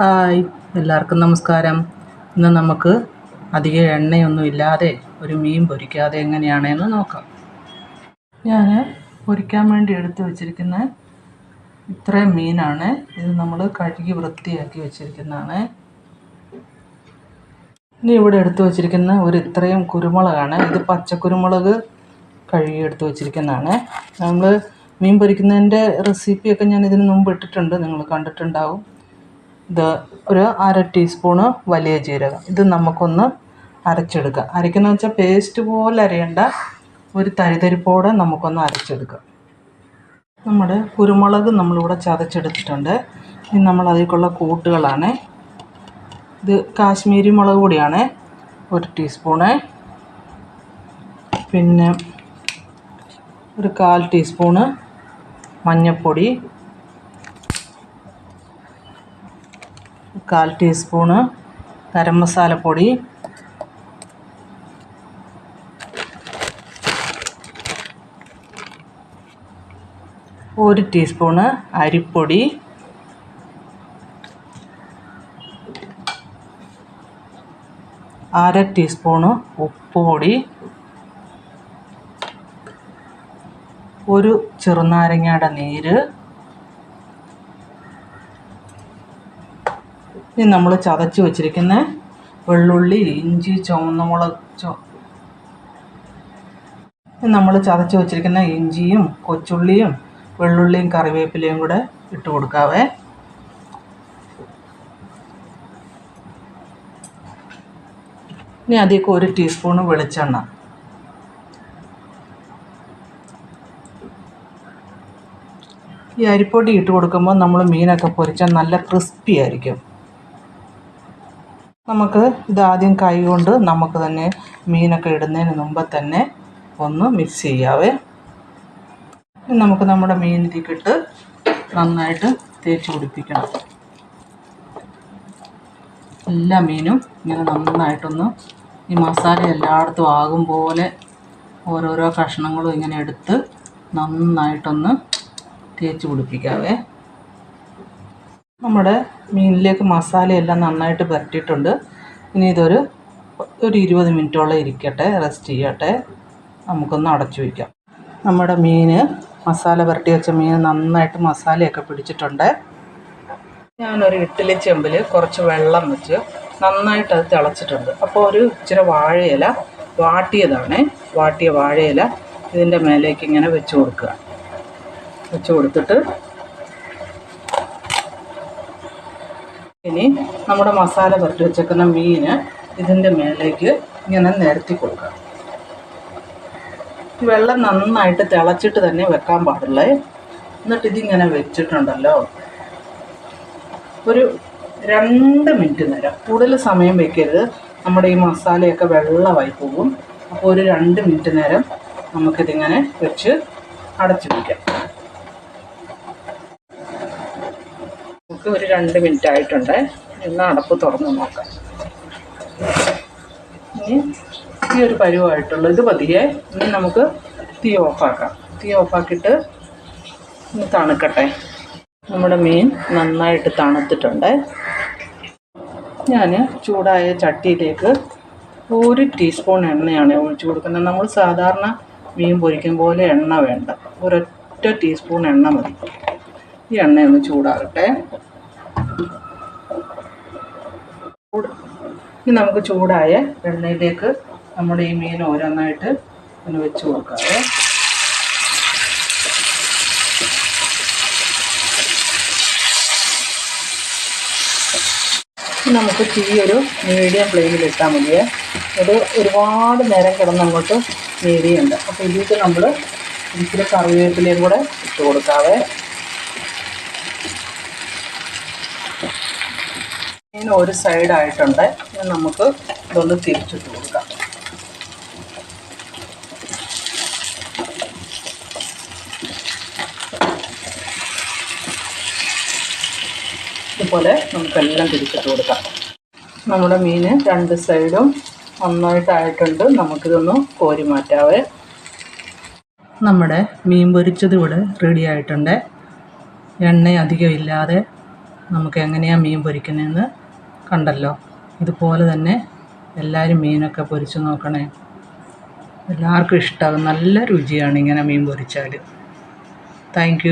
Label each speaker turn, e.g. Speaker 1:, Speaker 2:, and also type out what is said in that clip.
Speaker 1: Hi എല്ലാവർക്കും നമസ്കാരം. ഇന്ന് നമുക്ക് അധികം എണ്ണയൊന്നും ഇല്ലാതെ ഒരു മീൻ പൊരിക്കാതെ എങ്ങനെയാണെന്ന് നോക്കാം. ഞാൻ പൊരിക്കാൻ വേണ്ടി എടുത്തു വെച്ചിരിക്കുന്ന ഇത്രയും മീനാണ്. ഇത് നമ്മൾ കഴുകി വൃത്തിയാക്കി വെച്ചിരിക്കുന്നതാണ്. ഇനി ഇവിടെ എടുത്തു വെച്ചിരിക്കുന്ന ഒരു ഇത്രയും കുരുമുളകാണ്. ഇത് പച്ചക്കുരുമുളക് കഴുകി എടുത്തു വെച്ചിരിക്കുന്നതാണ്. നമ്മൾ മീൻ പൊരിക്കുന്നതിന്റെ റെസിപ്പിയൊക്കെ ഞാൻ ഇതിന് മുമ്പ് ഇട്ടിട്ടുണ്ട്. നിങ്ങൾ കണ്ടിട്ടുണ്ടാവും. ഇത് ഒരു അര ടീസ്പൂണ് വലിയ ജീരകം. ഇത് നമുക്കൊന്ന് അരച്ചെടുക്കാം. അരയ്ക്കുന്ന വെച്ചാൽ പേസ്റ്റ് പോലെ അരയേണ്ട ഒരു തരിതരിപ്പോടെ നമുക്കൊന്ന് അരച്ചെടുക്കാം. നമ്മുടെ കുരുമുളക് നമ്മളിവിടെ ചതച്ചെടുത്തിട്ടുണ്ട്. ഇനി നമ്മൾ അതിലേക്കുള്ള കൂട്ടുകളാണ്. ഇത് കാശ്മീരി മുളക് പൊടിയാണ് ഒരു ടീസ്പൂണ് പിന്നെ ഒരു കാൽ ടീസ്പൂണ് മഞ്ഞൾപ്പൊടി കാൽ ടീസ്പൂണ് ഗരം മസാലപ്പൊടി ഒരു ടീസ്പൂണ് അരിപ്പൊടി. അര ടീസ്പൂണ് ഉപ്പ് പൊടി. ഒരു ചെറുനാരങ്ങയുടെ നീര്. ഇനി നമ്മൾ ചതച്ച് വെച്ചിരിക്കുന്ന വെള്ളുള്ളി ഇഞ്ചി ചുവന്ന മുളക് ചോ നമ്മൾ ചതച്ച് വെച്ചിരിക്കുന്ന ഇഞ്ചിയും കൊച്ചുള്ളിയും വെള്ളുള്ളിയും കറിവേപ്പിലയും കൂടെ ഇട്ട് കൊടുക്കാവേ. ഇനി അതിലേക്ക് ഒരു ടീസ്പൂണ് വെളിച്ചെണ്ണ. ഈ അരിപ്പൊടി ഇട്ട് കൊടുക്കുമ്പോൾ നമ്മൾ മീനൊക്കെ പൊരിച്ചാൽ നല്ല ക്രിസ്പി ആയിരിക്കും. നമുക്ക് ഇതാദ്യം കൈ കൊണ്ട് നമുക്ക് തന്നെ മീനൊക്കെ ഇടുന്നതിന് മുമ്പ് തന്നെ ഒന്ന് മിക്സ് ചെയ്യാവേ. നമുക്ക് നമ്മുടെ മീൻ ഇതിക്കിട്ട് നന്നായിട്ട് തേച്ച് പിടിപ്പിക്കണം. എല്ലാ മീനും ഇങ്ങനെ നന്നായിട്ടൊന്ന് ഈ മസാല എല്ലായിടത്തും ആകും പോലെ ഓരോരോ കഷ്ണങ്ങളും ഇങ്ങനെ എടുത്ത് നന്നായിട്ടൊന്ന് തേച്ച് പിടിപ്പിക്കാവേ. നമ്മുടെ മീനിലേക്ക് മസാലയെല്ലാം നന്നായിട്ട് പുരട്ടിയിട്ടുണ്ട് ഇനി ഇതൊരു ഒരു ഇരുപത് മിനിറ്റോളം ഇരിക്കട്ടെ റെസ്റ്റ് ചെയ്യട്ടെ. നമുക്കൊന്ന് അടച്ചു വയ്ക്കാം. നമ്മുടെ മീൻ മസാല പുരട്ടി വെച്ച മീൻ നന്നായിട്ട് മസാലയൊക്കെ പിടിച്ചിട്ടുണ്ട്. ഞാനൊരു ഇഡ്ഡലി ചെമ്പിൽ കുറച്ച് വെള്ളം വെച്ച് നന്നായിട്ട് അത് തിളച്ചിട്ടുണ്ട്. അപ്പോൾ ഒരു ഇച്ചിരി വാഴയില വാട്ടിയതാണ്. വാട്ടിയ വാഴയില ഇതിന്റെ മേലേക്ക് ഇങ്ങനെ വെച്ച് കൊടുക്കുക. വെച്ച് കൊടുത്തിട്ട് ഇനി നമ്മുടെ മസാല പുരട്ടി വെച്ചേക്കുന്ന മീൻ ഇതിന്റെ മേലേക്ക് ഇങ്ങനെ നിരത്തി കൊടുക്കാം. വെള്ളം നന്നായിട്ട് തിളച്ചിട്ട് തന്നെ വെക്കാൻ പാടുള്ളേ. എന്നിട്ട് ഇതിങ്ങനെ വെച്ചിട്ടുണ്ടല്ലോ. ഒരു രണ്ട് മിനിറ്റ് നേരം. കൂടുതൽ സമയം വെക്കരുത്. നമ്മുടെ ഈ മസാലയൊക്കെ വെള്ളമായി പോകും. അപ്പോൾ ഒരു രണ്ട് മിനിറ്റ് നേരം നമുക്കിതിങ്ങനെ വെച്ച് അടച്ചു വയ്ക്കാം നമുക്ക് ഒരു രണ്ട് മിനിറ്റ് ആയിട്ടുണ്ട് ഒന്ന് അടപ്പ് തുറന്ന് നോക്കാം. ഇനി ഈ ഒരു പരുവായിട്ടുള്ള ഇത് പതിയെ ഇനി നമുക്ക് തീ ഓഫാക്കാം. തീ ഓഫാക്കിയിട്ട് ഒന്ന് തണുക്കട്ടെ. നമ്മുടെ മീൻ നന്നായിട്ട് തണുത്തിട്ടുണ്ട്. ഞാൻ ചൂടായ ചട്ടിയിലേക്ക് ഒരു ടീസ്പൂൺ എണ്ണയാണ് ഒഴിച്ചു കൊടുക്കുന്നത്. നമ്മൾ സാധാരണ മീൻ പൊരിക്കും പോലെ എണ്ണ വേണ്ട. ഒരൊറ്റ ടീസ്പൂൺ എണ്ണ മതി. ഈ എണ്ണയൊന്ന് ചൂടാകട്ടെ. ഇനി നമുക്ക് ചൂടായ എണ്ണയിലേക്ക് നമ്മുടെ ഈ മീൻ ഓരോന്നായിട്ട് ഒന്ന് വെച്ച് കൊടുക്കാവേ. നമുക്ക് തീ ഒരു മീഡിയം ഫ്ലെയിമിൽ ഇട്ടാൽ മതിയേ. അത് ഒരുപാട് നേരം കിടന്ന് അങ്ങോട്ട് മീഡിയുണ്ട് അപ്പോൾ ഇതിലേക്ക് നമ്മൾ ഇച്ചിരി കറിവേപ്പിലയും കൂടെ ഇട്ട് കൊടുക്കാവേ. ഇങ്ങനെ ഒരു സൈഡായിട്ടുണ്ട് ഇനി നമുക്ക് ഇതൊന്ന് തിരിച്ചിട്ട് കൊടുക്കാം. ഇതുപോലെ നമുക്കെല്ലാം തിരിച്ചിട്ട് കൊടുക്കാം. നമ്മുടെ മീൻ രണ്ട് സൈഡും നന്നായിട്ടായിട്ടുണ്ട്. നമുക്കിതൊന്ന് കോരി മാറ്റാവേ. നമ്മുടെ മീൻ പൊരിച്ചത് ഇവിടെ റെഡി ആയിട്ടുണ്ട്. എണ്ണ അധികം ഇല്ലാതെ നമുക്ക് എങ്ങനെയാണ് മീൻ പൊരിക്കുന്നതെന്ന് കണ്ടല്ലോ. ഇതുപോലെ തന്നെ എല്ലാവരും മീനൊക്കെ പൊരിച്ച് നോക്കണേ. എല്ലാവർക്കും ഇഷ്ടമാകും നല്ല രുചിയാണ് ഇങ്ങനെ മീൻ പൊരിച്ചാൽ താങ്ക്